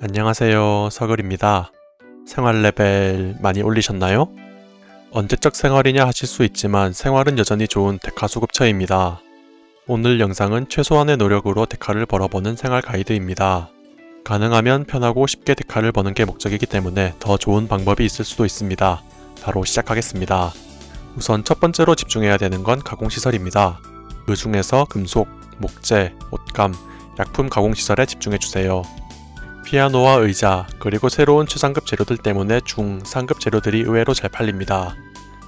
안녕하세요. 서글입니다. 생활 레벨 많이 올리셨나요? 언제적 생활이냐 하실 수 있지만 생활은 여전히 좋은 데카 수급처입니다. 오늘 영상은 최소한의 노력으로 데카를 벌어보는 생활 가이드입니다. 가능하면 편하고 쉽게 데카를 버는 게 목적이기 때문에 더 좋은 방법이 있을 수도 있습니다. 바로 시작하겠습니다. 우선 첫 번째로 집중해야 되는 건 가공시설입니다. 그 중에서 금속, 목재, 옷감, 약품 가공시설에 집중해주세요. 피아노와 의자, 그리고 새로운 최상급 재료들 때문에 중, 상급 재료들이 의외로 잘 팔립니다.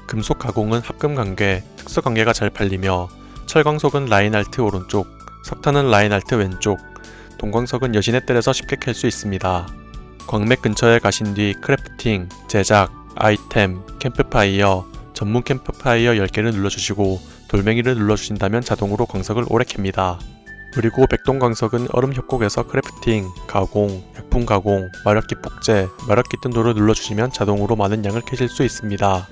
금속 가공은 합금 관계, 특수 관계가 잘 팔리며 철광석은 라인알트 오른쪽, 석탄은 라인알트 왼쪽, 동광석은 여신의 뜰에서 쉽게 캘 수 있습니다. 광맥 근처에 가신 뒤 크래프팅, 제작, 아이템, 캠프파이어, 전문 캠프파이어 10개를 눌러주시고 돌멩이를 눌러주신다면 자동으로 광석을 오래 캡니다. 그리고 백동광석은 얼음 협곡에서 크래프팅, 가공, 약품 가공, 마력기 폭재, 마력기 뜬도를 눌러주시면 자동으로 많은 양을 캐실 수 있습니다.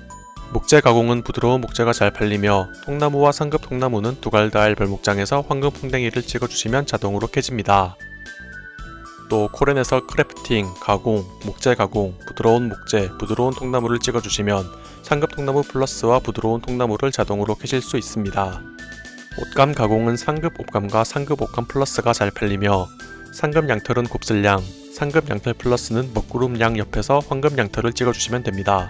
목재 가공은 부드러운 목재가 잘 팔리며 통나무와 상급 통나무는 두갈다알 별목장에서 황금 풍뎅이를 찍어주시면 자동으로 캐집니다. 또 코렌에서 크래프팅, 가공, 목재 가공, 부드러운 목재, 부드러운 통나무를 찍어주시면 상급 통나무 플러스와 부드러운 통나무를 자동으로 캐실 수 있습니다. 옷감 가공은 상급 옷감과 상급 옷감 플러스가 잘 팔리며 상급 양털은 곱슬양, 상급 양털 플러스는 먹구름 양 옆에서 황금 양털을 찍어주시면 됩니다.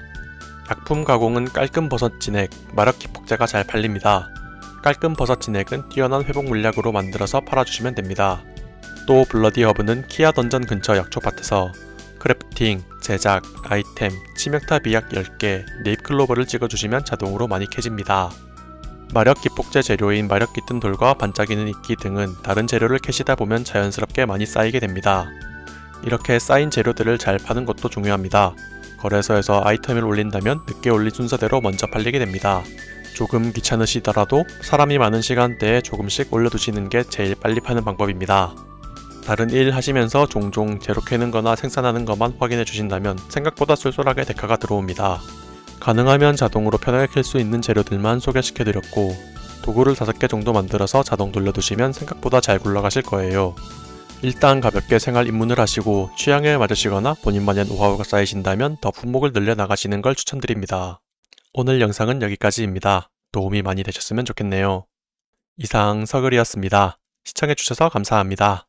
약품 가공은 깔끔 버섯 진액, 마력 기 폭재가 잘 팔립니다. 깔끔 버섯 진액은 뛰어난 회복 물약으로 만들어서 팔아주시면 됩니다. 또 블러디 허브는 키아 던전 근처 약초밭에서 크래프팅, 제작, 아이템, 치명타 비약 10개, 네잎클로버를 찍어주시면 자동으로 많이 캐집니다. 마력 기폭제 재료인 마력 깃든 돌과 반짝이는 이끼 등은 다른 재료를 캐시다 보면 자연스럽게 많이 쌓이게 됩니다. 이렇게 쌓인 재료들을 잘 파는 것도 중요합니다. 거래소에서 아이템을 올린다면 늦게 올린 순서대로 먼저 팔리게 됩니다. 조금 귀찮으시더라도 사람이 많은 시간대에 조금씩 올려두시는 게 제일 빨리 파는 방법입니다. 다른 일 하시면서 종종 재료 캐는 거나 생산하는 것만 확인해 주신다면 생각보다 쏠쏠하게 데카가 들어옵니다. 가능하면 자동으로 편하게 캘수 있는 재료들만 소개시켜드렸고 도구를 5개 정도 만들어서 자동 돌려두시면 생각보다 잘 굴러가실 거예요. 일단 가볍게 생활 입문을 하시고 취향에 맞으시거나 본인만의 노하우가 쌓이신다면 더 품목을 늘려 나가시는 걸 추천드립니다. 오늘 영상은 여기까지입니다. 도움이 많이 되셨으면 좋겠네요. 이상 서글이었습니다. 시청해주셔서 감사합니다.